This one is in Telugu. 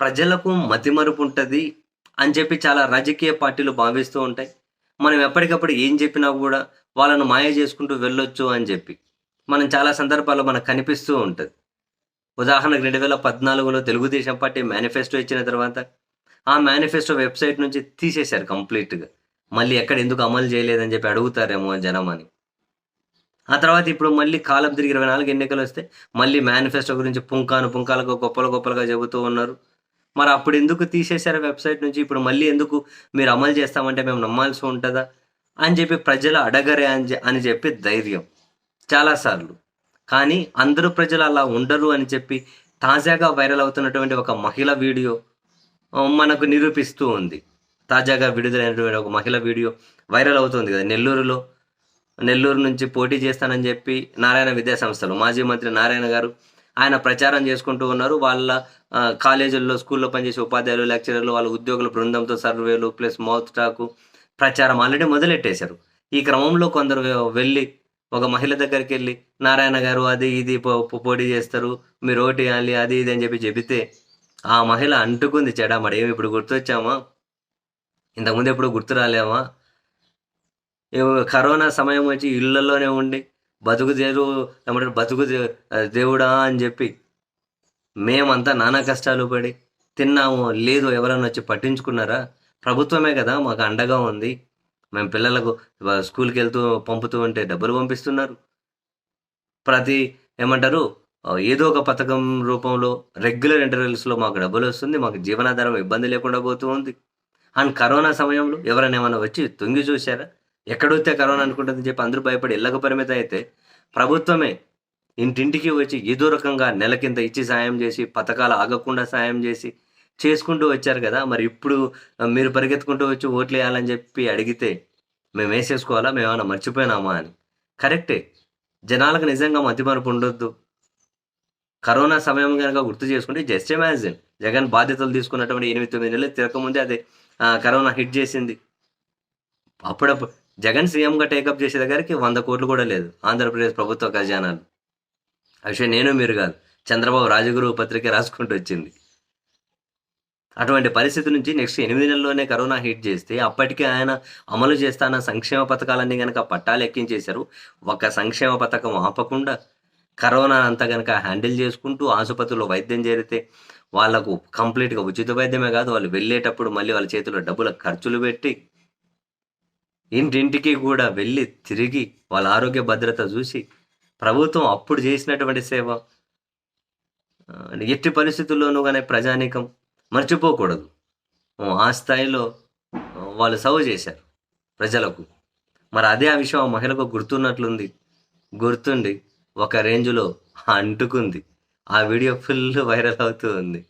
ప్రజలకు మతిమరుపు ఉంటుంది అని చెప్పి చాలా రాజకీయ పార్టీలు భావిస్తూ ఉంటాయి. మనం ఎప్పటికప్పుడు ఏం చెప్పినా కూడా వాళ్ళను మాయ చేసుకుంటూ వెళ్ళొచ్చు అని చెప్పి మనం చాలా సందర్భాల్లో మనకు కనిపిస్తూ ఉంటుంది. ఉదాహరణకు రెండు వేల పద్నాలుగులో తెలుగుదేశం పార్టీ మేనిఫెస్టో ఇచ్చిన తర్వాత ఆ మేనిఫెస్టో వెబ్సైట్ నుంచి తీసేశారు కంప్లీట్గా. మళ్ళీ ఎక్కడ ఎందుకు అమలు చేయలేదని చెప్పి అడుగుతారేమో జనం అని. ఆ తర్వాత ఇప్పుడు మళ్ళీ కాలం తిరిగి ఇరవై నాలుగు ఎన్నికలు వస్తే మళ్ళీ మేనిఫెస్టో గురించి పుంకాను పుంకాలుగా గొప్పలు గొప్పలుగా చెబుతూ ఉన్నారు. మరి అప్పుడు ఎందుకు తీసేశారు వెబ్సైట్ నుంచి? ఇప్పుడు మళ్ళీ ఎందుకు మీరు అమలు చేస్తామంటే మేము నమ్మాల్సి ఉంటుందా? అని చెప్పి ప్రజలు అడగరే అని అని చెప్పి ధైర్యం. చాలాసార్లు కానీ అందరూ ప్రజలు అలా ఉండరు అని చెప్పి తాజాగా వైరల్ అవుతున్నటువంటి ఒక మహిళ వీడియో మనకు నిరూపిస్తూ ఉంది. తాజాగా విడుదలైనటువంటి ఒక మహిళ వీడియో వైరల్ అవుతుంది కదా నెల్లూరులో. నెల్లూరు నుంచి పోటీ చేస్తానని చెప్పి నారాయణ విద్యా సంస్థలు మాజీ మంత్రి నారాయణ గారు ఆయన ప్రచారం చేసుకుంటూ ఉన్నారు. వాళ్ళ కాలేజీల్లో స్కూల్లో పనిచేసే ఉపాధ్యాయులు లెక్చరర్లు వాళ్ళ ఉద్యోగుల బృందంతో సర్వేలు ప్లస్ మౌత్ టాకు ప్రచారం ఆల్రెడీ మొదలెట్టేశారు. ఈ క్రమంలో కొందరు వెళ్ళి ఒక మహిళ దగ్గరికి వెళ్ళి నారాయణ గారు అది ఇది పోటీ చేస్తారు మీరు ఓటు వేయాలి అది ఇది అని చెప్పి చెబితే ఆ మహిళ అంటుకుంది చెడామడ ఏమి ఇప్పుడు గుర్తొచ్చామా? ఇంతకుముందు ఎప్పుడు గుర్తు రాలేమా కరోనా సమయం వచ్చి ఇళ్ళలోనే ఉండి బతుకు దేరు ఏమంటారు బతుకు దేవుడా అని చెప్పి మేమంతా నానా కష్టాలు పడి తిన్నాము లేదు ఎవరైనా వచ్చి పట్టించుకున్నారా? ప్రభుత్వమే కదా మాకు అండగా ఉంది. మేము పిల్లలకు స్కూల్కి వెళ్తూ పంపుతూ ఉంటే డబ్బులు పంపిస్తున్నారు. ప్రతి ఏమంటారు ఏదో ఒక పథకం రూపంలో రెగ్యులర్ ఇంటర్వెల్స్లో మాకు డబ్బులు వస్తుంది మాకు జీవనాధారం ఇబ్బంది లేకుండా పోతూ ఉంది. అండ్ కరోనా సమయంలో ఎవరైనా ఏమైనా వచ్చి తొంగి చూశారా? ఎక్కడొస్తే కరోనా అనుకుంటుందని చెప్పి అందరూ భయపడి ఇళ్ళకు పరిమితం అయితే ప్రభుత్వమే ఇంటింటికి వచ్చి ఏదో రకంగా నెల కింద ఇచ్చి సాయం చేసి పథకాలు ఆగకుండా సాయం చేసి చేసుకుంటూ వచ్చారు కదా. మరి ఇప్పుడు మీరు పరిగెత్తుకుంటూ వచ్చి ఓట్లు వేయాలని చెప్పి అడిగితే మేము వేసేసుకోవాలా మేము ఏమైనా మర్చిపోయినామా అని. కరెక్టే. జనాలకు నిజంగా మతిమరుపు ఉండొద్దు. కరోనా సమయం కనుక గుర్తు చేసుకుంటే జస్ట్ ఇమాజిన్. జగన్ బాధ్యతలు తీసుకున్నటువంటి ఎనిమిది తొమ్మిది నెలలు తిరగకముందే అదే కరోనా హిట్ చేసింది. అప్పుడప్పుడు జగన్ సీఎంగా టేకప్ చేసే దగ్గరికి వంద కోట్లు కూడా లేదు. ఆంధ్రప్రదేశ్ ప్రభుత్వ ఖజానాలు. ఆ విషయం నేను మీరు కాదు. చంద్రబాబు రాజగురు పత్రిక రాసుకుంటూ వచ్చింది. అటువంటి పరిస్థితి నుంచి నెక్స్ట్ ఎనిమిది నెలల్లోనే కరోనా హిట్ చేస్తే అప్పటికే ఆయన అమలు చేస్తాన సంక్షేమ పథకాలన్నీ కనుక పట్టాలు ఎక్కించేశారు. ఒక సంక్షేమ పథకం ఆపకుండా కరోనా అంతా కనుక హ్యాండిల్ చేసుకుంటూ ఆసుపత్రిలో వైద్యం చేరితే వాళ్ళకు కంప్లీట్గా ఉచిత వైద్యమే కాదు వాళ్ళు వెళ్ళేటప్పుడు మళ్ళీ వాళ్ళ చేతిలో డబ్బుల ఖర్చులు పెట్టి ఇంటింటికి కూడా వెళ్ళి తిరిగి వాళ్ళ ఆరోగ్య భద్రత చూసి ప్రభుత్వం అప్పుడు చేసినటువంటి సేవ ఎట్టి పరిస్థితుల్లోనూ కానీ ప్రజానీకం మర్చిపోకూడదు. ఆ స్థాయిలో వాళ్ళు సర్వ్ చేశారు ప్రజలకు. మరి అదే ఆ విషయం ఆ మహిళకు గుర్తున్నట్లుంది. గుర్తుండి ఒక రేంజ్లో అంటుకుంది. ఆ వీడియో ఫుల్ వైరల్ అవుతూ ఉంది.